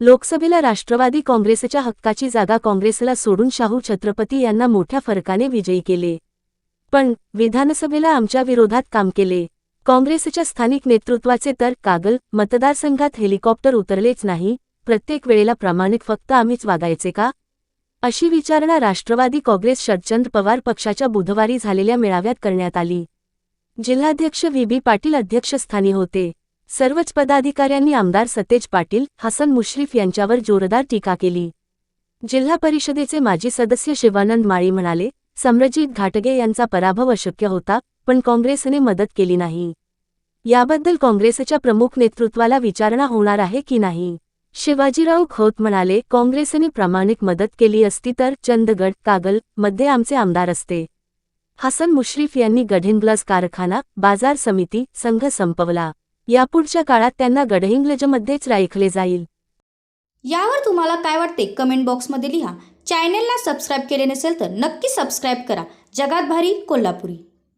लोकसभेला राष्ट्रवादी काँग्रेसच्या हक्काची जागा काँग्रेसला सोडून शाहू छत्रपती यांना मोठ्या फरकाने विजयी केले. पण विधानसभेला आमच्या विरोधात काम केले. काँग्रेसच्या स्थानिक नेतृत्वाचे तर कागल मतदारसंघात हेलिकॉप्टर उतरलेच नाही प्रत्येक वेळेला प्रामाणिक फक्त आम्हीच वागायचे का? अशी विचारणा राष्ट्रवादी काँग्रेस शरदचंद्र पवार पक्षाच्या बुधवारी झालेल्या मेळाव्यात करण्यात आली. जिल्हाध्यक्ष व्ही. बी. पाटील अध्यक्षस्थानी होते. सर्वच पदाधिकाऱ्यांनी आमदार सतेज पाटील हसन मुश्रीफ यांच्यावर जोरदार टीका केली. जिल्हा परिषदेचे माजी सदस्य शिवानंद माळी म्हणाले सम्रजित घाटगे यांचा पराभव अशक्य होता पण काँग्रेसने मदत केली नाही. याबद्दल काँग्रेसच्या प्रमुख नेतृत्वाला विचारणा होणार आहे की नाही शिवाजीराव खोत म्हणाले काँग्रेसने प्रामाणिक मदत केली असती तर चंदगड कागलमध्ये आमचे आमदार असते हसन मुश्रीफ यांनी गढिनग्लस कारखाना बाजार समिती संघ संपवला. यापुढच्या काळात त्यांना गडहिंग्लजमध्येच राखले जाईल. यावर तुम्हाला काय वाटते? कमेंट बॉक्समध्ये लिहा. चॅनेलला सबस्क्राईब केले नसेल तर नक्की सबस्क्राईब करा. जगात भारी कोल्हापुरी.